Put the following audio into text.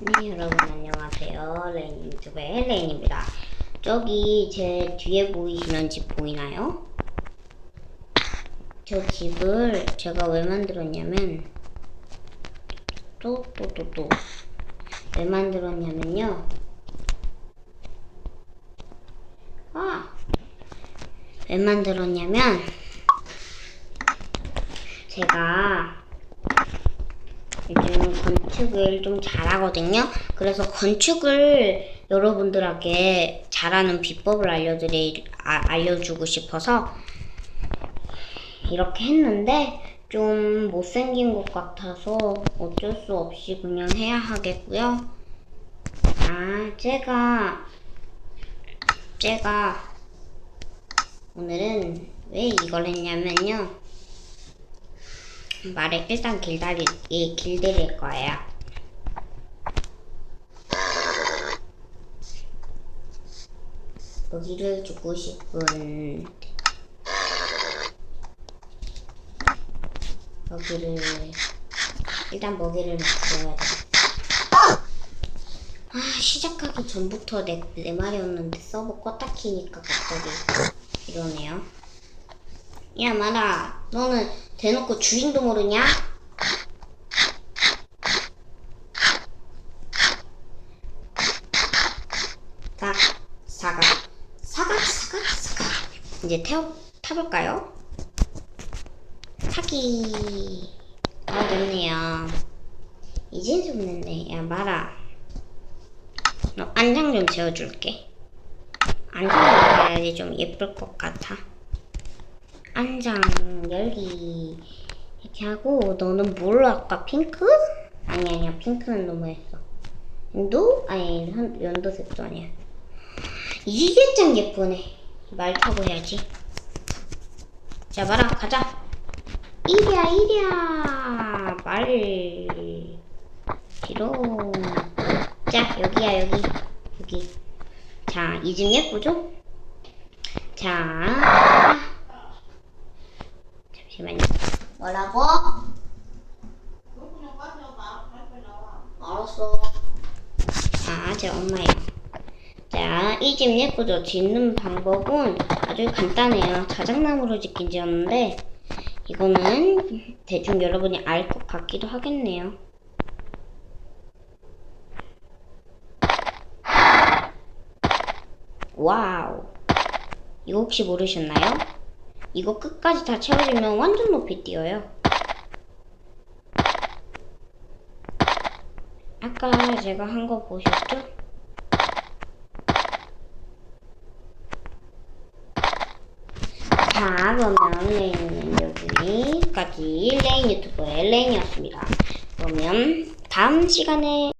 네, 여러분 안녕하세요. 레인 유튜브의 헬레인입니다. 저기 제 뒤에 보이시는 집 보이나요? 저 집을 제가 왜 만들었냐면 또 또 또 또 왜 만들었냐면요. 아! 왜 만들었냐면 제가 요즘 건축을 좀 잘하거든요. 그래서 건축을 여러분들에게 잘하는 비법을 알려드리, 아, 알려주고 싶어서 이렇게 했는데 좀 못생긴 것 같아서 어쩔 수 없이 그냥 해야 하겠고요. 아, 제가, 제가 오늘은 왜 이걸 했냐면요. 말을 일단 길다리, 이 길들일 거예요. 먹이를 주고 싶은 먹이를 일단 먹이를 막 줘야 돼. 아 시작하기 전부터 내, 내 말이었는데 서버 껐다 키니까 갑자기 이러네요. 야 마라 너는 대놓고 주인도 모르냐? 사, 사각, 사각, 사각, 사각. 이제 태워, 타볼까요? 타기. 아, 됐네요. 이젠 좀 됐네. 야, 마라. 너 안장 좀 재워줄게. 안장 재야지 좀 예쁠 것 같아. 안장 열기. 이렇게 하고, 너는 뭘로 할까? 핑크? 아니, 아니야. 핑크는 너무 했어. 연두? 아니, 한- 연두색도 아니야. 이게 짱 예쁘네. 말 타고 해야지. 자, 말아, 가자. 이리야, 이리야. 말. 뒤로. 자, 여기야, 여기. 여기. 자, 이집 예쁘죠? 자. 잠시만요. 뭐라고? 알았어. 자, 제 엄마요. 자, 이 집 예쁘죠? 짓는 방법은 아주 간단해요. 자작나무로 짓긴 지었는데, 이거는 대충 여러분이 알 것 같기도 하겠네요. 와우. 이거 혹시 모르셨나요? 이거 끝까지 다 채워지면 완전 높이 뛰어요. 아까 제가 한 거 보셨죠? 자, 그러면 레인은 여기까지 레인 유튜버의 레인이었습니다. 그러면 다음 시간에